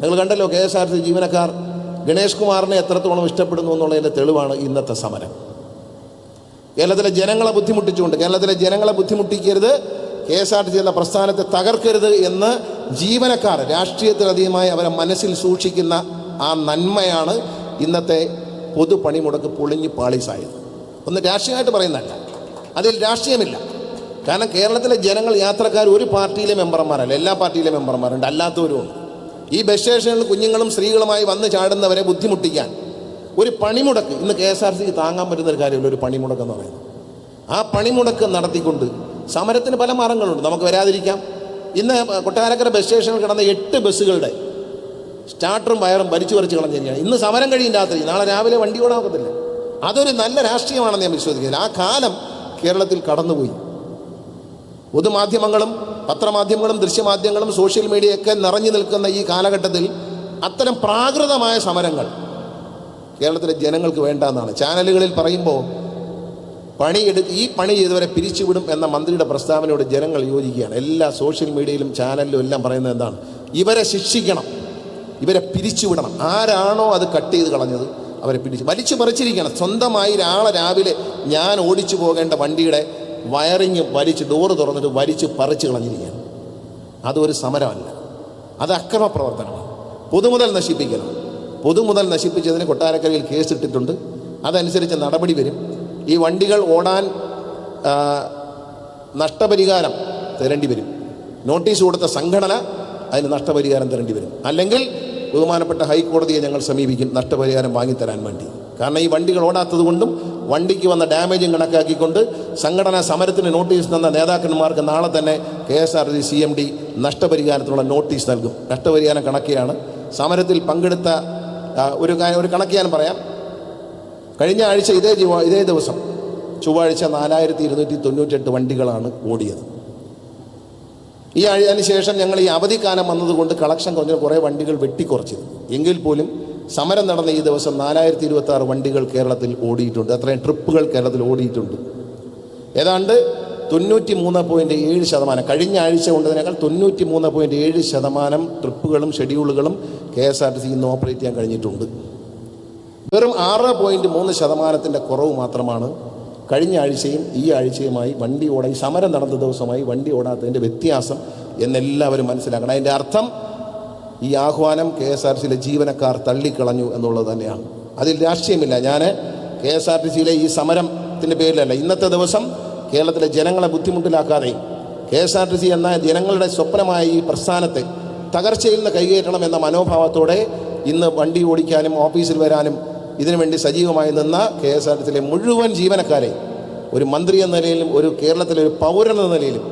നിങ്ങൾ കണ്ടല്ലോ K S R C ജീവനക്കാർ ഗണേഷ് കുമാറിനെ എത്രത്തോളം ഇഷ്ടപ്പെടുന്നു എന്നുള്ളതിന്റെ തെളിവാണ് ഇന്നത്തെ സമരം. കേരളത്തിലെ ജനങ്ങളെ ബുദ്ധിമുട്ടിച്ചുകൊണ്ട് കേരളത്തിലെ ജനങ്ങളെ ബുദ്ധിമുട്ടിക്കരുത് K S R T C എന്ന പ്രസ്ഥാനത്തെ തകർക്കരുത് എന്ന് ജീവനക്കാർ രാഷ്ട്രീയത്തിലധികമായി അവരെ മനസ്സിൽ സൂക്ഷിക്കുന്ന ആ നന്മയാണ് ഇന്നത്തെ പൊതു പണിമുടക്ക് പൊളിഞ്ഞ് പാളീസായത്. ഒന്ന് രാഷ്ട്രീയമായിട്ട് പറയുന്നതല്ല. അതിൽ രാഷ്ട്രീയമില്ല. കാരണം കേരളത്തിലെ ജനങ്ങൾ യാത്രക്കാർ ഒരു പാർട്ടിയിലെ മെമ്പർമാരല്ല എല്ലാ പാർട്ടിയിലെ മെമ്പർമാരുണ്ട് അല്ലാത്തവരും ഉണ്ട്. ഈ ബസ് സ്റ്റേഷനിൽ കുഞ്ഞുങ്ങളും സ്ത്രീകളുമായി വന്ന് ചാടുന്നവരെ ബുദ്ധിമുട്ടിക്കാൻ ഒരു പണിമുടക്ക്. ഇന്ന് കെ എസ് ആർ സിക്ക് താങ്ങാൻ പറ്റുന്ന ഒരു കാര്യമില്ല ഒരു പണിമുടക്ക് എന്ന് പറയുന്നത്. ആ പണിമുടക്ക് നടത്തിക്കൊണ്ട് സമരത്തിന് പല മാർഗങ്ങളുണ്ട്. നമുക്ക് വരാതിരിക്കാം. ഇന്ന് കൊട്ടാരക്കര ബസ് സ്റ്റേഷനിൽ കിടന്ന എട്ട് ബസ്സുകളുടെ സ്റ്റാർട്ടറും വയറും വലിച്ചു പറിച്ച് കളഞ്ഞിരിക്കുകയാണ് ഇന്ന് സമരം കഴിയും രാത്രി. നാളെ രാവിലെ വണ്ടി ഓടാക്കത്തില്ല അതൊരു നല്ല രാഷ്ട്രീയമാണെന്ന് ഞാൻ വിശ്വസിക്കുന്നത് ആ കാലം കേരളത്തിൽ കടന്നുപോയി. പൊതുമാധ്യമങ്ങളും പത്രമാധ്യമങ്ങളും ദൃശ്യമാധ്യമങ്ങളും സോഷ്യൽ മീഡിയയൊക്കെ നിറഞ്ഞു നിൽക്കുന്ന ഈ കാലഘട്ടത്തിൽ അത്തരം പ്രാകൃതമായ സമരങ്ങൾ കേരളത്തിലെ ജനങ്ങൾക്ക് വേണ്ട എന്നാണ്. ചാനലുകളിൽ പറയുമ്പോൾ പണിയെടു ഈ പണി ചെയ്തവരെ പിരിച്ചുവിടും എന്ന മന്ത്രിയുടെ പ്രസ്താവനയോട് ജനങ്ങൾ യോജിക്കുകയാണ്. എല്ലാ സോഷ്യൽ മീഡിയയിലും ചാനലിലും എല്ലാം പറയുന്നത് എന്താണ്? ഇവരെ ശിക്ഷിക്കണം. ഇവരെ പിരിച്ചുവിടണം. ആരാണോ അത് കട്ട് ചെയ്ത് കളഞ്ഞത് അവരെ പിടിച്ച് വലിച്ചു പറിച്ചിരിക്കണം സ്വന്തമായി ഒരാളെ രാവിലെ ഞാൻ ഓടിച്ചു പോകേണ്ട വണ്ടിയുടെ വയറിങ് വലിച്ച് ഡോറ് തുറന്നിട്ട് വലിച്ച് പറിച്ച് കളഞ്ഞിരിക്കുകയാണ്. അതൊരു സമരമല്ല. അത് അക്രമ പ്രവർത്തനമാണ് പൊതുമുതൽ നശിപ്പിക്കണം. പൊതുമുതൽ നശിപ്പിച്ചതിന് കൊട്ടാരക്കരയിൽ കേസിട്ടിട്ടുണ്ട്. അതനുസരിച്ച് നടപടി വരും. ഈ വണ്ടികൾ ഓടാൻ നഷ്ടപരിഹാരം തരേണ്ടി വരും. നോട്ടീസ് കൊടുത്ത സംഘടന അതിന് നഷ്ടപരിഹാരം തരേണ്ടി വരും. അല്ലെങ്കിൽ ബഹുമാനപ്പെട്ട ഹൈക്കോടതിയെ ഞങ്ങൾ സമീപിക്കും നഷ്ടപരിഹാരം വാങ്ങിത്തരാൻ വേണ്ടി. കാരണം ഈ വണ്ടികൾ ഓടാത്തത് കൊണ്ടും വണ്ടിക്ക് വന്ന ഡാമേജും കണക്കാക്കിക്കൊണ്ട് സംഘടനാ സമരത്തിന് നോട്ടീസ് തന്ന നേതാക്കന്മാർക്ക് നാളെ തന്നെ K S R T C M D നഷ്ടപരിഹാരത്തിനുള്ള notice നൽകും. നഷ്ടപരിഹാരം കണക്കെയാണ് സമരത്തിൽ പങ്കെടുത്ത ഒരു ഒരു കണക്ക് ഞാൻ പറയാം. കഴിഞ്ഞ ആഴ്ച ഇതേ ഇതേ ദിവസം ചൊവ്വാഴ്ച നാലായിരത്തി ഇരുന്നൂറ്റി തൊണ്ണൂറ്റെട്ട് വണ്ടികളാണ് ഓടിയത്. ഈ അതിന് ശേഷം ഞങ്ങൾ ഈ അവധിക്കാലം വന്നതുകൊണ്ട് കളക്ഷൻ കുറഞ്ഞ കുറേ വണ്ടികൾ വെട്ടിക്കുറച്ചിരുന്നു. എങ്കിൽ പോലും സമരം നടന്ന ഈ ദിവസം നാലായിരത്തി ഇരുപത്തി ആറ് വണ്ടികൾ കേരളത്തിൽ ഓടിയിട്ടുണ്ട്. അത്രയും ട്രിപ്പുകൾ കേരളത്തിൽ ഓടിയിട്ടുണ്ട്. ഏതാണ്ട് തൊണ്ണൂറ്റി മൂന്ന് പോയിന്റ് ഏഴ് ശതമാനം. കഴിഞ്ഞ ആഴ്ച കൊണ്ടതിനേക്കാൾ തൊണ്ണൂറ്റി മൂന്ന് പോയിന്റ് ഏഴ് ശതമാനം ട്രിപ്പുകളും ഷെഡ്യൂളുകളും K S R T C ഇന്ന് ഓപ്പറേറ്റ് ചെയ്യാൻ കഴിഞ്ഞിട്ടുണ്ട്. വെറും ആറ് പോയിന്റ് മൂന്ന് ശതമാനത്തിന്റെ കുറവ് മാത്രമാണ് കഴിഞ്ഞ ആഴ്ചയും ഈ ആഴ്ചയുമായി വണ്ടി ഓടാൻ ഈ സമരം നടന്ന ദിവസമായി വണ്ടി ഓടാത്തതിന്റെ വ്യത്യാസം എന്നെല്ലാവരും മനസ്സിലാക്കണം. അതിന്റെ അർത്ഥം ഈ ആഹ്വാനം കെ എസ് ആർ സിയിലെ ജീവനക്കാർ തള്ളിക്കളഞ്ഞു എന്നുള്ളത് തന്നെയാണ്. അതിൽ രാഷ്ട്രീയമില്ല. ഞാൻ കെ എസ് ആർ ടി സിയിലെ ഈ സമരത്തിന്റെ പേരിലല്ല. ഇന്നത്തെ ദിവസം കേരളത്തിലെ ജനങ്ങളെ ബുദ്ധിമുട്ടിലാക്കാതെ K S R T C എന്ന ജനങ്ങളുടെ സ്വപ്നമായ ഈ പ്രസ്ഥാനത്തെ തകർച്ചയിൽ നിന്ന് കൈകയറ്റണം എന്ന മനോഭാവത്തോടെ ഇന്ന് വണ്ടി ഓടിക്കാനും ഓഫീസിൽ വരാനും ഇതിനുവേണ്ടി സജീവമായി നിന്ന കെ എസ് ആർ ടി സിയിലെ മുഴുവൻ ജീവനക്കാരെ ഒരു മന്ത്രി എന്ന നിലയിലും ഒരു കേരളത്തിലെ ഒരു പൗരൻ എന്ന നിലയിലും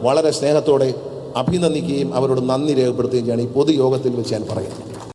വളരെ സ്നേഹത്തോടെ അഭിനന്ദിക്കുകയും അവരോട് നന്ദി രേഖപ്പെടുത്തുകയും ചെയ്യാണ് ഈ പൊതുയോഗത്തിൽ വെച്ച് ഞാൻ പറയുന്നത്.